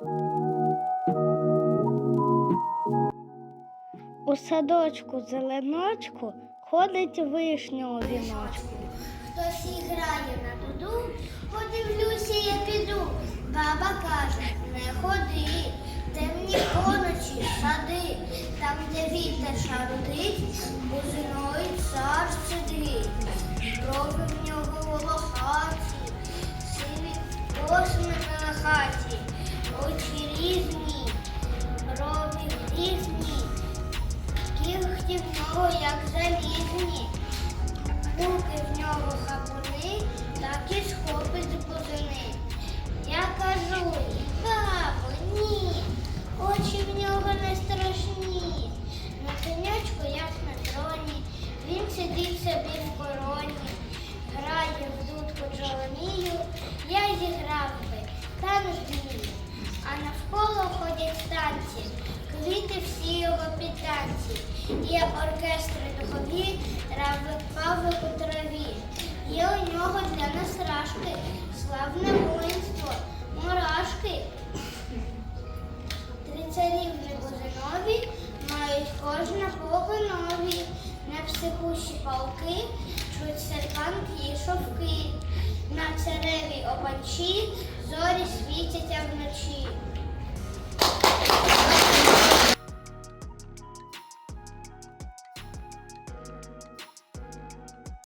У садочку зеленочку ходить вишня у віночку. Хтось іграє на дуду, подивлюся, я піду. Баба каже, не ходи, темні поночі сади, там, де вітер шарудить, нього, як залізні. Руки в нього хапуни, так і схопить з бузини. Я кажу, бабо, ні, очі в нього не страшні. На конячку, як на троні, він сидить собі в короні, грає в дудку джоломію, я зіграв би, та не вмію. А навколо ходять танці, квіти всі його підтанці. Оркестри духові, трави павли у траві. Є у нього для нас рашки, славне воїнство, мурашки. Три царівни бузинові мають кожна по конові. На психущі палки чуть серпанки і шовки. На цареві опанчі зорі світяться вночі.